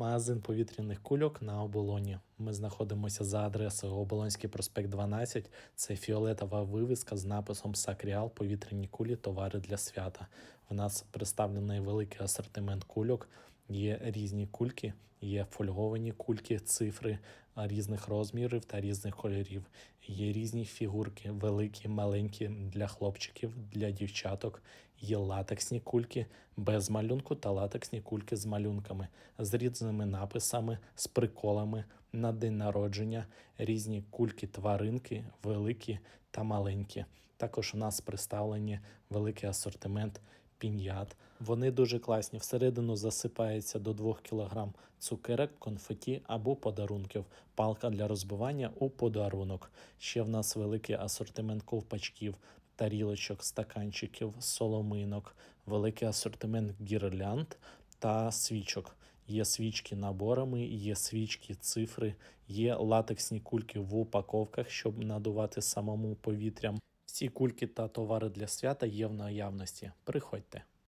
Магазин повітряних кульок на оболоні. Ми знаходимося за адресою Оболонський проспект 12. Це фіолетова вивіска з написом Сакріал повітряні кулі, товари для свята. В нас представлений великий асортимент кульок. Є різні кульки, є фольговані кульки, цифри різних розмірів та різних кольорів. Є різні фігурки, великі, маленькі для хлопчиків, для дівчаток. Є латексні кульки без малюнку та латексні кульки з малюнками, з різними написами, з приколами на день народження, різні кульки-тваринки, великі та маленькі. Також у нас представлені великий асортимент піньят. Вони дуже класні. Всередину засипається до 2 кг цукерок, конфеті або подарунків. Палка для розбивання у подарунок. Ще в нас великий асортимент ковпачків, тарілочок, стаканчиків, соломинок, великий асортимент гірлянд та свічок. Є свічки наборами, є свічки, цифри, є латексні кульки в упаковках, щоб надувати самому повітрям. Всі кульки та товари для свята є в наявності. Приходьте.